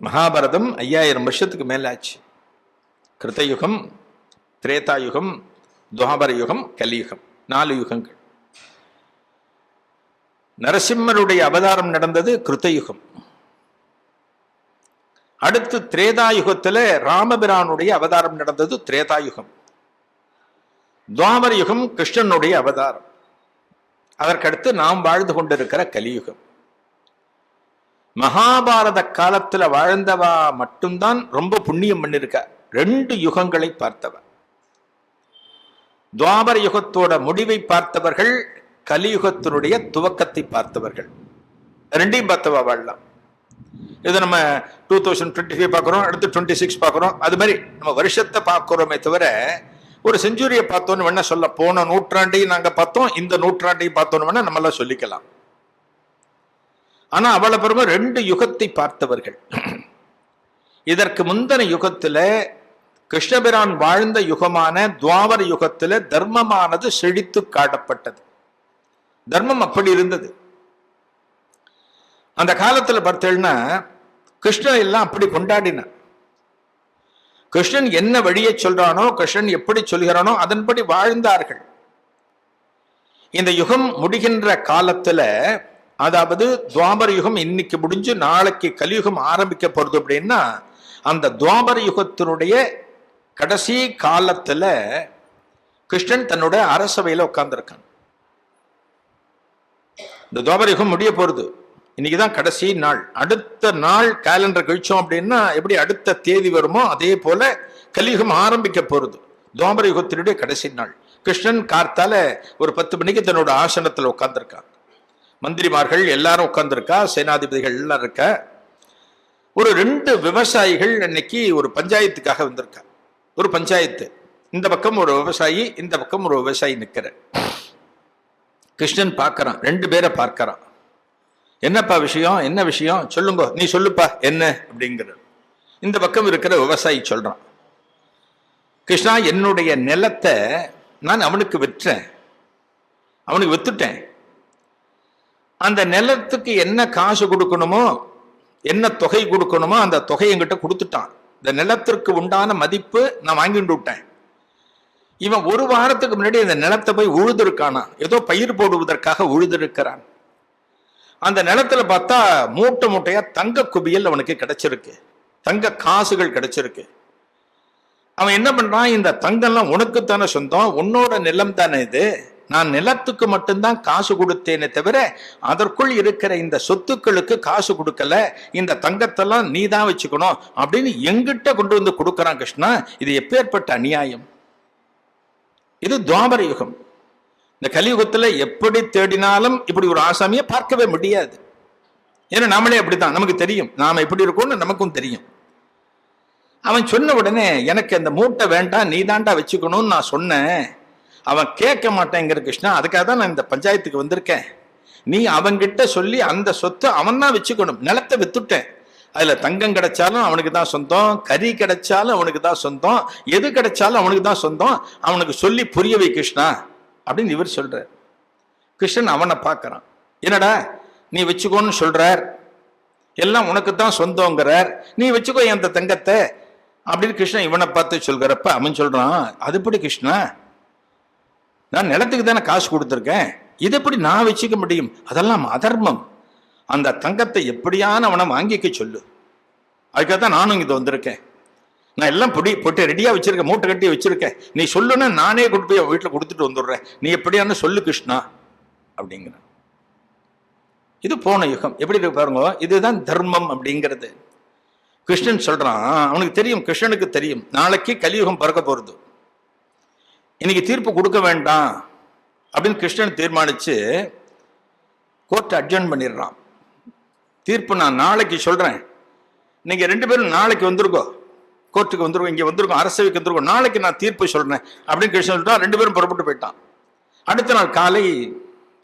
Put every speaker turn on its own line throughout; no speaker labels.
மகாபாரதம் ஐயாயிரம் வருஷத்துக்கு மேலே ஆச்சு கிருத்தயுகம் திரேதாயுகம் துவாபர யுகம் கலியுகம். நாலு யுகங்கள். நரசிம்மருடைய அவதாரம் நடந்தது கிருத்தயுகம். அடுத்து திரேதாயுகத்தில் ராமபிரானுடைய அவதாரம் நடந்தது திரேதாயுகம். துவாபர யுகம் கிருஷ்ணனுடைய அவதாரம். அதற்கடுத்து நாம் வாழ்ந்து கொண்டிருக்கிற கலியுகம். மகாபாரத காலத்துல வாழ்ந்தவா மட்டும்தான் ரொம்ப புண்ணியம் பண்ணிருக்க. ரெண்டு யுகங்களை பார்த்தவ துவாபர யுகத்தோட முடிவை பார்த்தவர்கள் கலியுகத்தினுடைய துவக்கத்தை பார்த்தவர்கள். ரெண்டையும் பார்த்தவா வாழலாம். இது நம்ம டூ தௌசண்ட் டுவெண்ட்டி ஃபைவ் பார்க்குறோம் அடுத்து டுவெண்ட்டி சிக்ஸ் பார்க்குறோம். அது மாதிரி நம்ம வருஷத்தை பார்க்குறோமே தவிர ஒரு செஞ்சுரியை பார்த்தோன்னு வேணா சொல்ல போன நூற்றாண்டையும் நாங்கள் பார்த்தோம் இந்த நூற்றாண்டையும் பார்த்தோன்னு வேணா நம்மளாம் சொல்லிக்கலாம். ஆனா அவ்வளவு பெருமை ரெண்டு யுகத்தை பார்த்தவர்கள். இதற்கு முந்தின யுகத்துல கிருஷ்ணபிரான் வாழ்ந்த யுகமான துவாவர யுகத்துல தர்மமானது செழித்து காட்டப்பட்டது. தர்மம் அப்படி இருந்தது. அந்த காலத்துல பார்த்தேன்னா கிருஷ்ணன் எல்லாம் அப்படி கொண்டாடினான். கிருஷ்ணன் என்ன வழியை சொல்றானோ கிருஷ்ணன் எப்படி சொல்கிறானோ அதன்படி வாழ்ந்தார்கள். இந்த யுகம் முடிகின்ற காலத்துல அதாவது துவாபர யுகம் இன்னைக்கு முடிஞ்சு நாளைக்கு கலியுகம் ஆரம்பிக்க போறது அப்படின்னா அந்த துவாபர யுகத்தினுடைய கடைசி காலத்துல கிருஷ்ணன் தன்னோட அரசவையில உட்கார்ந்துருக்கான். இந்த துவாபர யுகம் முடிய போறது. இன்னைக்கு தான் கடைசி நாள். அடுத்த நாள் கேலண்டர் கழிச்சோம் அப்படின்னா எப்படி அடுத்த தேதி வருமோ அதே போல கலியுகம் ஆரம்பிக்க போறது. துவாபர யுகத்தினுடைய கடைசி நாள். கிருஷ்ணன் கார்த்தால ஒரு பத்து மணிக்கு தன்னோட ஆசனத்துல உட்காந்துருக்கான் மந்திரிமார்கள் எல்லாரும் உட்கார்ந்துருக்கா? சேனாதிபதிகள் எல்லாம் இருக்க? ஒரு ரெண்டு விவசாயிகள் அன்னைக்கு ஒரு பஞ்சாயத்துக்காக வந்திருக்கா? ஒரு பஞ்சாயத்து. இந்த பக்கம் ஒரு விவசாயி இந்த பக்கம் ஒரு விவசாயி நிற்கிற கிருஷ்ணன் பார்க்கறான். ரெண்டு பேரை பார்க்கறான். என்னப்பா விஷயம்? என்ன விஷயம்? சொல்லுங்க நீ சொல்லுப்பா. என்ன? அப்படிங்கிற இந்த பக்கம் இருக்கிற விவசாயி சொல்றான். கிருஷ்ணா என்னுடைய நிலத்தை நான் அவனுக்கு விற்றேன். அவனுக்கு வித்துட்டேன். அந்த நிலத்துக்கு என்ன காசு கொடுக்கணுமோ என்ன தொகை கொடுக்கணுமோ அந்த தொகை எங்கிட்ட கொடுத்துட்டான். இந்த நிலத்திற்கு உண்டான மதிப்பு நான் வாங்கிட்டு விட்டேன். இவன் ஒரு வாரத்துக்கு முன்னாடி இந்த நிலத்தை போய் உழுதுருக்கானா? ஏதோ பயிர் போடுவதற்காக உழுதுருக்கிறான். அந்த நிலத்துல பார்த்தா மூட்டை மூட்டையா தங்க குவியல் அவனுக்கு கிடைச்சிருக்கு. தங்க காசுகள் கிடைச்சிருக்கு. அவன் என்ன பண்றான்? இந்த தங்கம்லாம் உனக்குத்தானே சொந்தம் உன்னோட நிலம் தானே இது? நான் நிலத்துக்கு மட்டும்தான் காசு கொடுத்தேனே தவிர அதற்குள் இருக்கிற இந்த சொத்துக்களுக்கு காசு கொடுக்கல இந்த தங்கத்தெல்லாம் நீ தான் வச்சுக்கணும் அப்படின்னு எங்கிட்ட கொண்டு வந்து கொடுக்கறான் கிருஷ்ணா. இது எப்பேற்பட்ட அநியாயம்? இது துவாபர யுகம். இந்த கலியுகத்துல எப்படி தேடினாலும் இப்படி ஒரு ஆசாமியை பார்க்கவே முடியாது. ஏன்னா நாமளே அப்படித்தான். நமக்கு தெரியும். நாம எப்படி இருக்கோம்னு நமக்கும் தெரியும். அவன் சொன்ன உடனே எனக்கு அந்த மூட்டை வேண்டாம் நீ தாண்டா வச்சுக்கணும்னு நான் சொன்னேன். அவன் கேட்க மாட்டேங்கிற கிருஷ்ணா அதுக்காக தான் நான் இந்த பஞ்சாயத்துக்கு வந்திருக்கேன். நீ அவன்கிட்ட சொல்லி அந்த சொத்தை அவன் தான் வச்சுக்கணும். நிலத்தை வித்துட்டேன். அதில் தங்கம் கிடைச்சாலும் அவனுக்கு தான் சொந்தம். கறி கிடைச்சாலும் அவனுக்கு தான் சொந்தம். எது கிடைச்சாலும் அவனுக்கு தான் சொந்தம். அவனுக்கு சொல்லி புரிய வை கிருஷ்ணா அப்படின்னு இவர் சொல்றார். கிருஷ்ணன் அவனை பார்க்குறான். என்னடா நீ வச்சுக்கோன்னு சொல்றார். எல்லாம் உனக்கு தான் சொந்தங்கிறார். நீ வச்சுக்கோ அந்த தங்கத்தை அப்படின்னு கிருஷ்ணன் இவனை பார்த்து சொல்கிறப்ப அவன் சொல்கிறான் அதுபடி கிருஷ்ணா நான் நிலத்துக்கு தானே காசு கொடுத்துருக்கேன்? இது எப்படி நான் வச்சுக்க முடியும்? அதெல்லாம் அதர்மம். அந்த தங்கத்தை எப்படியான அவனை வாங்கிக்க சொல்லு. அதுக்காக தான் நானும் இங்கே வந்திருக்கேன். நான் எல்லாம் பொடி போட்டு ரெடியாக வச்சிருக்கேன் மூட்டை கட்டி வச்சிருக்கேன். நீ சொல்லுன்னா நானே கொண்டு போய் வீட்டில் கொடுத்துட்டு வந்துடுறேன். நீ எப்படியான சொல்லு கிருஷ்ணா அப்படிங்கிற இது போன யுகம். எப்படி இருக்கு பாருங்க இதுதான் தர்மம் அப்படிங்கிறது. கிருஷ்ணன் சொல்றான் அவனுக்கு தெரியும் கிருஷ்ணனுக்கு தெரியும். நாளைக்கு கலியுகம் பிறக்க போறது. இன்னைக்கு தீர்ப்பு கொடுக்க வேண்டாம் அப்படின்னு கிருஷ்ணன் தீர்மானிச்சு கோர்ட் அட்ஜன் பண்ணிடுறான். தீர்ப்பு நான் நாளைக்கு சொல்றேன். நீங்க ரெண்டு பேரும் நாளைக்கு வந்திருக்கோ. கோர்ட்டுக்கு வந்திருக்கோம் இங்க வந்திருக்கோம் அரசவைக்கு வந்திருக்கோம் நாளைக்கு நான் தீர்ப்பு சொல்றேன் அப்படின்னு கிருஷ்ணன் சொல்லிட்டான். ரெண்டு பேரும் புறப்பட்டு போயிட்டான். அடுத்த நாள் காலை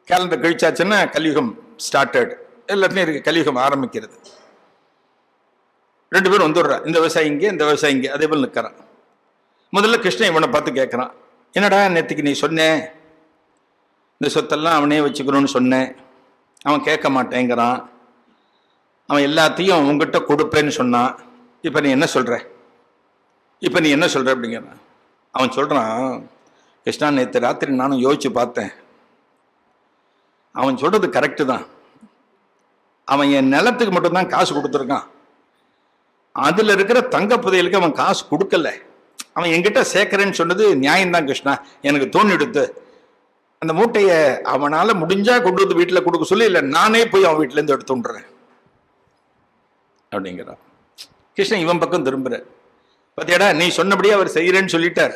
கேலண்டர் கழிச்சாச்சுன்னா கலியுகம் ஸ்டார்டட் எல்லாத்துலேயும் இருக்கு கலியுகம் ஆரம்பிக்கிறது. ரெண்டு பேரும் வந்துடுறா இந்த விவசாயி இங்கே இந்த விவசாயி இங்கே அதே போல் நிற்கிறான் முதல்ல கிருஷ்ணன் இவனை பார்த்து கேட்குறான். என்னடா நேற்றுக்கு நீ சொன்னேன் இந்த சொத்தெல்லாம் அவனே வச்சுக்கணும்னு சொன்னேன் அவன் கேட்க மாட்டேங்கிறான். அவன் எல்லாத்தையும் உங்ககிட்ட கொடுப்பேன்னு சொன்னான். இப்போ நீ என்ன சொல்கிற இப்போ நீ என்ன சொல்கிற அப்படிங்கிறான் அவன் சொல்கிறான் கிருஷ்ணா நேற்று ராத்திரி நானும் யோசிச்சு பார்த்தேன். அவன் சொல்கிறது கரெக்டு தான். அவன் என் நிலத்துக்கு மட்டும்தான் காசு கொடுத்துருக்கான். அதில் இருக்கிற தங்க புதையலுக்கு அவன் காசு கொடுக்கல. அவன் என்கிட்ட சேர்க்கறேன்னு சொன்னது நியாயம்தான் கிருஷ்ணா. எனக்கு தோணி எடுத்து. அந்த மூட்டையை அவனால முடிஞ்சா கொண்டு வந்து வீட்டில் கொடுக்க சொல்லி இல்லை நானே போய் அவன் வீட்டிலேருந்து இருந்து அப்படிங்கிறான். கிருஷ்ணன் இவன் பக்கம் திரும்புற. பாத்தியாடா நீ சொன்னபடியே அவர் செய்கிறேன்னு சொல்லிட்டார்.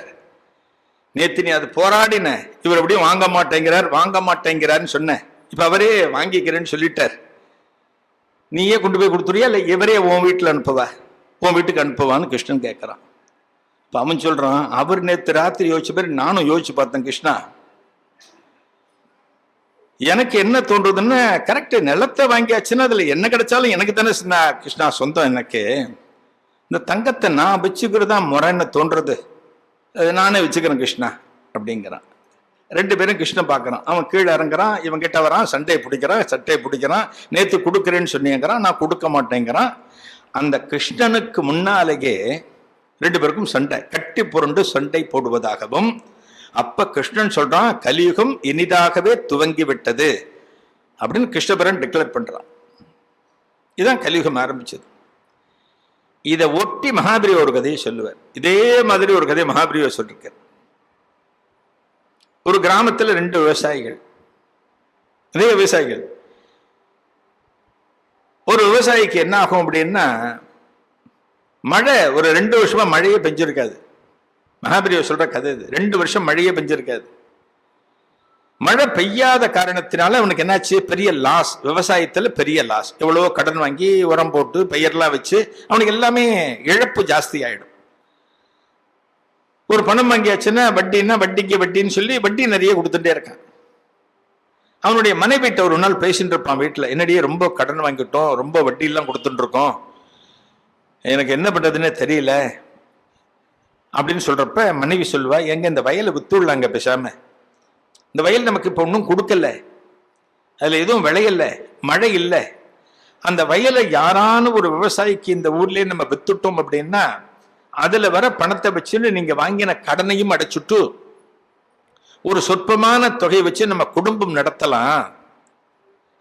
நேத்து நீ அது போராடின இவர் எப்படியும் வாங்க மாட்டேங்கிறார் வாங்க மாட்டேங்கிறார்னு சொன்ன. இப்ப அவரே வாங்கிக்கிறேன்னு சொல்லிட்டார். நீயே கொண்டு போய் கொடுத்துறியா இல்லை இவரே உன் வீட்டில் அனுப்புவா? உன் வீட்டுக்கு அனுப்புவான்னு கிருஷ்ணன் கேட்குறான் இப்போ அவன் சொல்கிறான் அவர் நேற்று ராத்திரி யோசிச்ச பேர் நானும் யோசிச்சு பார்த்தேன் கிருஷ்ணா. எனக்கு என்ன தோன்றதுன்னா கரெக்டு நிலத்தை வாங்கியாச்சுன்னா அதில் என்ன கிடைச்சாலும் எனக்கு தானே சின்ன கிருஷ்ணா சொந்தம் எனக்கு. இந்த தங்கத்தை நான் வச்சுக்கிறதா முறைன்னு தோன்றது அது நானே வச்சுக்கிறேன் கிருஷ்ணா அப்படிங்கிறான். ரெண்டு பேரும் கிருஷ்ணன் பார்க்குறான். அவன் கீழே இறங்குறான் இவன் கிட்ட வரான் சண்டையை பிடிக்கிறான் சட்டையை பிடிக்கிறான். நேற்று கொடுக்குறேன்னு சொன்னீங்கிறான் நான் கொடுக்க மாட்டேங்கிறான். அந்த கிருஷ்ணனுக்கு முன்னாலேயே ரெண்டு பேருக்கும் சண்டை. கட்டி புரண்டு சண்டை போடுவதாகவும் அப்ப கிருஷ்ணன் சொல்றான் கலியுகம் இனிதாகவே துவங்கி விட்டது அப்படின்னு கிருஷ்ணபுரன் டிக்ளேர் பண்றான். இதுதான் கலியுகம் ஆரம்பிச்சது. இதை ஒட்டி மகாபிரி ஒரு கதையை சொல்லுவார். இதே மாதிரி ஒரு கதையை மகாபிரியை சொல்லியிருக்கார். ஒரு கிராமத்தில் ரெண்டு விவசாயிகள். இதே விவசாயிகள். ஒரு விவசாயிக்கு என்ன ஆகும் அப்படின்னா மழை ஒரு ரெண்டு வருஷமா மழையே பெஞ்சிருக்காது. மகாபிரியா சொல்ற கதை இது. ரெண்டு வருஷம் மழையே பெஞ்சிருக்காது. மழை பெய்யாத காரணத்தினால அவனுக்கு என்னாச்சு? பெரிய லாஸ் விவசாயத்துல பெரிய லாஸ் எவ்வளவோ கடன் வாங்கி உரம் போட்டு பெயர்லாம் வச்சு அவனுக்கு எல்லாமே இழப்பு ஜாஸ்தி ஆயிடும். ஒரு பணம் வாங்கியாச்சுன்னா வட்டின்னா வட்டிக்கு வட்டின்னு சொல்லி வட்டி நிறைய கொடுத்துட்டே இருக்கான். அவனுடைய மனைவிட்ட ஒரு நாள் பேசிட்டு இருப்பான் வீட்டில். என்னடியே ரொம்ப கடன் வாங்கிட்டோம் ரொம்ப வட்டியெல்லாம் கொடுத்துட்டு இருக்கோம். எனக்கு என்ன பண்றதுன்னே தெரியல அப்படின்னு சொல்றப்ப மனைவி சொல்லுவா எங்க இந்த வயலை வித்துள்ளாங்க பேசாம. இந்த வயல் நமக்கு இப்போ ஒன்றும் கொடுக்கல. அதுல எதுவும் விளையல. மழை இல்லை. அந்த வயலை யாரான ஒரு விவசாயிக்கு இந்த ஊர்லயே நம்ம வித்துட்டோம் அப்படின்னா அதுல வர பணத்தை வச்சுன்னு நீங்க வாங்கின கடனையும் அடைச்சுட்டு ஒரு சொற்பமான தொகையை வச்சு நம்ம குடும்பம் நடத்தலாம்.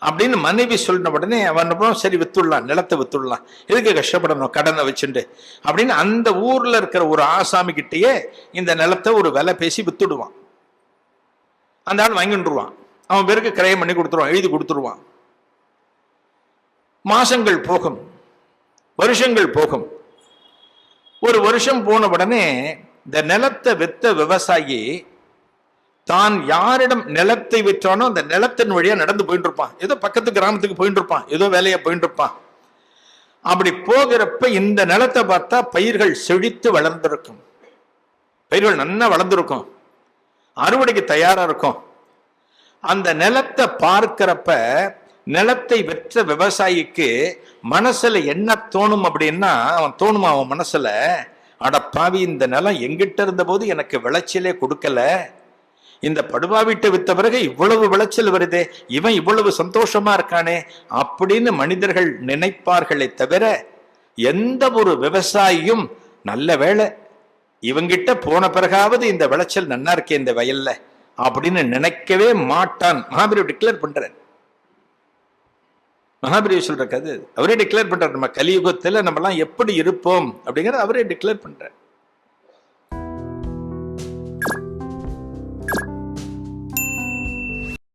அப்படின்னு மனைவி சொன்ன உடனே அவன் அப்புறம் சரி வித்துடலாம் நிலத்தை வித்துடலாம். எதுக்கு கஷ்டப்படணும்? கடனை வச்சுட்டு அப்படின்னு அந்த ஊர்ல இருக்கிற ஒரு ஆசாமி கிட்டேயே இந்த நிலத்தை ஒரு விலை பேசி வித்துடுவான். அந்த ஆள் வாங்கிட்டுருவான் அவன் பேருக்கு கிரயம் பண்ணி கொடுத்துருவான் எழுதி கொடுத்துருவான். மாசங்கள் போகும். வருஷங்கள் போகும். ஒரு வருஷம் போன உடனே இந்த நிலத்தை வித்த விவசாயி தான் யாரிடம் நிலத்தை விற்றானோ அந்த நிலத்தின் வழியா நடந்து போயிட்டு இருப்பான் ஏதோ பக்கத்து கிராமத்துக்கு போயிட்டு இருப்பான் ஏதோ வேலையை போயிட்டு இருப்பான் அப்படி போகிறப்ப இந்த நிலத்தை பார்த்தா பயிர்கள் செழித்து வளர்ந்திருக்கும். பயிர்கள் நல்லா வளர்ந்திருக்கும். அறுவடைக்கு தயாரா இருக்கும். அந்த நிலத்தை பார்க்கிறப்ப நிலத்தை வெற்ற விவசாயிக்கு மனசுல என்ன தோணும் அப்படின்னா அவன் தோணுமா அவன் மனசுல அட பாவி இந்த நிலம் எங்கிட்ட இருந்த போது எனக்கு விளைச்சலே கொடுக்கல. இந்த படுவா வீட்டை வித்த பிறகு இவ்வளவு விளைச்சல் வருதே இவன் இவ்வளவு சந்தோஷமா இருக்கானே அப்படின்னு மனிதர்கள் நினைப்பார்களே தவிர எந்த ஒரு விவசாயியும் நல்ல வேலை இவங்கிட்ட போன பிறகாவது இந்த விளைச்சல் நன்னா இருக்கே இந்த வயல்ல அப்படின்னு நினைக்கவே மாட்டான். மகாபீர் டிக்ளேர் பண்றார். மகாபீர் சொல்ற கதை அவரே டிக்ளேர் பண்றார். நம்ம கலியுகத்துல நம்ம எல்லாம் எப்படி இருப்போம் அப்படிங்கறத அவரே டிக்ளேர் பண்றார்.